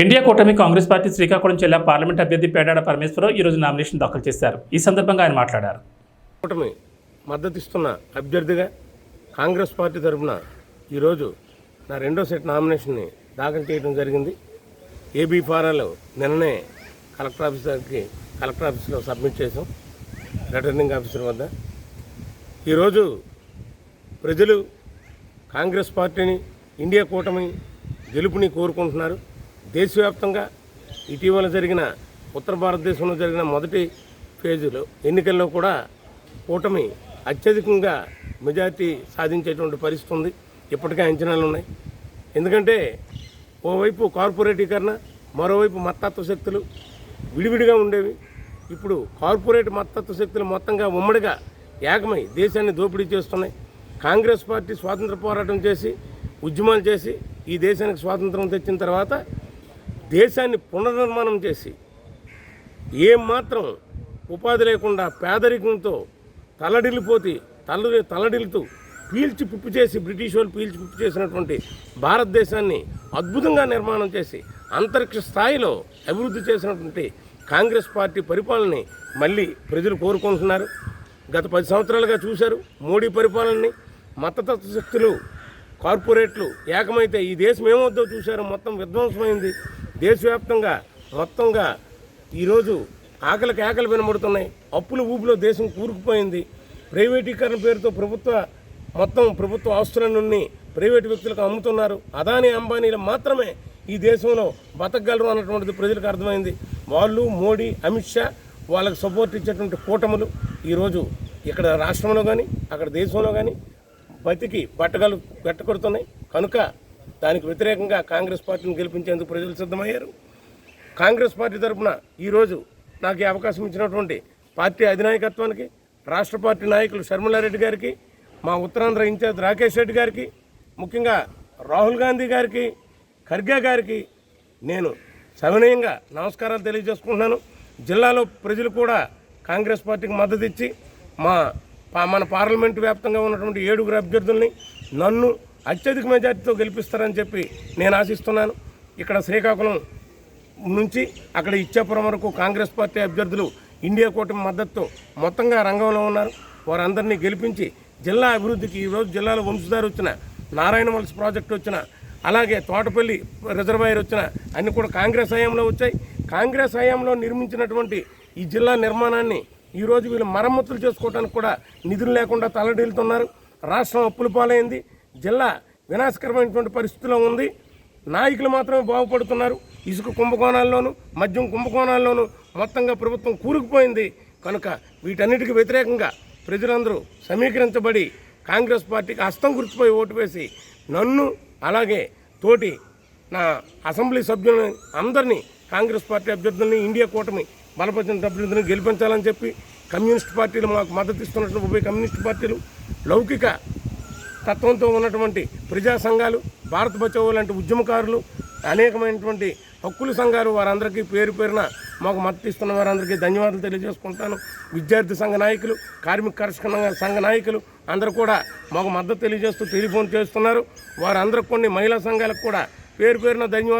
India కూటమి Congress party Srikakulam జిల్లా parliament అభ్యర్థి పేడాడ పరమేశ్వరరావు ఈరోజు నామినేషన్ దాఖలు చేశారు. ఈ సందర్భంగా ఆయన మాట్లాడారు. కూటమి మద్దతిస్తున్న అభ్యర్థిగా కాంగ్రెస్ పార్టీ తరఫున ఈరోజు నా రెండో సెట్ నామినేషన్ని దాఖలు చేయడం జరిగింది. ఏబీ ఫారాలు నిన్ననే కలెక్టర్ ఆఫీసర్కి కలెక్టర్ ఆఫీస్లో సబ్మిట్ చేసాం రిటర్నింగ్ ఆఫీసర్ వద్ద. ఈరోజు ప్రజలు కాంగ్రెస్ పార్టీని ఇండియా కూటమి గెలుపుని కోరుకుంటున్నారు. దేశవ్యాప్తంగా ఇటీవల జరిగిన ఉత్తర భారతదేశంలో జరిగిన మొదటి ఫేజులో ఎన్నికల్లో కూడా కూటమి అత్యధికంగా మెజార్టీ సాధించేటువంటి పరిస్థితి ఉంది. ఇప్పటికే అంచనాలు ఉన్నాయి. ఎందుకంటే ఓవైపు కార్పొరేటీకరణ మరోవైపు మత్తత్వ శక్తులు విడివిడిగా ఉండేవి. ఇప్పుడు కార్పొరేట్ మత్తత్వ శక్తులు మొత్తంగా ఉమ్మడిగా ఏకమై దేశాన్ని దోపిడీ చేస్తున్నాయి. కాంగ్రెస్ పార్టీ స్వాతంత్ర పోరాటం చేసి ఉద్యమాలు చేసి ఈ దేశానికి స్వాతంత్రం తెచ్చిన తర్వాత దేశాన్ని పునర్నిర్మాణం చేసి ఏం మాత్రం ఉపాధి లేకుండా పేదరికంతో తలడిల్లిపోతి తల తలడిల్లుతూ పీల్చి పుప్పు చేసి బ్రిటిష్ వాళ్ళు పీల్చి పుప్పు చేసినటువంటి భారతదేశాన్ని అద్భుతంగా నిర్మాణం చేసి అంతరిక్ష స్థాయిలో అభివృద్ధి చేసినటువంటి కాంగ్రెస్ పార్టీ పరిపాలనని మళ్ళీ ప్రజలు కోరుకుంటున్నారు. గత పది సంవత్సరాలుగా చూశారు మోడీ పరిపాలనని. మతతత్వ శక్తులు కార్పొరేట్లు ఏకమైతే ఈ దేశం ఏమవుద్దో చూశారు. మొత్తం విధ్వంసమైంది. దేశవ్యాప్తంగా మొత్తంగా ఈరోజు ఆకలికి కేకలు వినబడుతున్నాయి. అప్పుల ఊపిలో దేశం కూరుకుపోయింది. ప్రైవేటీకరణ పేరుతో ప్రభుత్వ మొత్తం ప్రభుత్వ ఆస్తులన్నీ ప్రైవేటు వ్యక్తులకు అమ్ముతున్నారు. అదానీ అంబానీలు మాత్రమే ఈ దేశంలో బతకగలరు అన్నటువంటిది ప్రజలకు అర్థమైంది. వాళ్ళు మోడీ అమిత్ షా వాళ్ళకి సపోర్ట్ ఇచ్చేటువంటి కూటములు ఈరోజు ఇక్కడ రాష్ట్రంలో కానీ అక్కడ దేశంలో కానీ బతికి బట్టగలు గట్టకొడుతున్నాయి కనుక దానికి వ్యతిరేకంగా కాంగ్రెస్ పార్టీని గెలిపించేందుకు ప్రజలు సిద్ధమయ్యారు. కాంగ్రెస్ పార్టీ తరఫున ఈరోజు నాకు ఈ అవకాశం ఇచ్చినటువంటి పార్టీ అధినాయకత్వానికి రాష్ట్ర పార్టీ నాయకులు శర్మలారెడ్డి గారికి మా ఉత్తరాంధ్ర ఇన్ఛార్జ్ రాకేష్ రెడ్డి గారికి ముఖ్యంగా రాహుల్ గాంధీ గారికి ఖర్గే గారికి నేను సవినయంగా నమస్కారాలు తెలియజేసుకుంటున్నాను. జిల్లాలో ప్రజలు కూడా కాంగ్రెస్ పార్టీకి మద్దతు ఇచ్చి మా మన పార్లమెంటు వ్యాప్తంగా ఉన్నటువంటి ఏడుగురు అభ్యర్థుల్ని నన్ను అత్యధిక మెజార్టీతో గెలిపిస్తారని చెప్పి నేను ఆశిస్తున్నాను. ఇక్కడ శ్రీకాకుళం నుంచి అక్కడ ఇచ్చాపురం వరకు కాంగ్రెస్ పార్టీ అభ్యర్థులు ఇండియా కూటమి మద్దతుతో మొత్తంగా రంగంలో ఉన్నారు. వారందరినీ గెలిపించి జిల్లా అభివృద్ధికి ఈరోజు జిల్లాలో వంశధారు వచ్చిన నారాయణ వలస ప్రాజెక్టు వచ్చిన అలాగే తోటపల్లి రిజర్వాయర్ వచ్చిన అన్నీ కూడా కాంగ్రెస్ హయాంలో వచ్చాయి. కాంగ్రెస్ హయాంలో నిర్మించినటువంటి ఈ జిల్లా నిర్మాణాన్ని ఈరోజు వీళ్ళు మరమ్మతులు చేసుకోవడానికి కూడా నిధులు లేకుండా తలడిల్లుతున్నారు రాష్ట్రం అప్పుల పాలైంది. జిల్లా వినాశకరమైనటువంటి పరిస్థితిలో ఉంది. నాయకులు మాత్రమే బాగుపడుతున్నారు. ఇసుక కుంభకోణాల్లోనూ మద్యం కుంభకోణాల్లోనూ మొత్తంగా ప్రభుత్వం కూరుకుపోయింది. కనుక వీటన్నిటికీ వ్యతిరేకంగా ప్రజలందరూ సమీకరించబడి కాంగ్రెస్ పార్టీకి హస్తం గుర్తుపోయి ఓటు వేసి నన్ను అలాగే తోటి నా అసెంబ్లీ సభ్యులని అందరినీ కాంగ్రెస్ పార్టీ అభ్యర్థుల్ని ఇండియా కూటమి బలపరిచిన అభ్యర్థులను గెలిపించాలని చెప్పి కమ్యూనిస్ట్ పార్టీలు మాకు మద్దతు ఇస్తున్నటువంటి ఉభయ కమ్యూనిస్ట్ పార్టీలు లౌకిక తత్వంతో ఉన్నటువంటి ప్రజా సంఘాలు భారత బచావో లాంటి ఉద్యమకారులు అనేకమైనటువంటి హక్కుల సంఘాలు వారందరికీ పేరు పేరున మాకు మద్దతు ఇస్తున్న వారందరికీ ధన్యవాదాలు తెలియజేసుకుంటాను. విద్యార్థి సంఘ నాయకులు కార్మిక కర్షక సంఘ నాయకులు అందరూ కూడా మాకు మద్దతు తెలియజేస్తూ టెలిఫోన్ చేస్తున్నారు. వారందరికి కొన్ని మహిళా సంఘాలకు కూడా పేరు పేరున ధన్యవాదాలు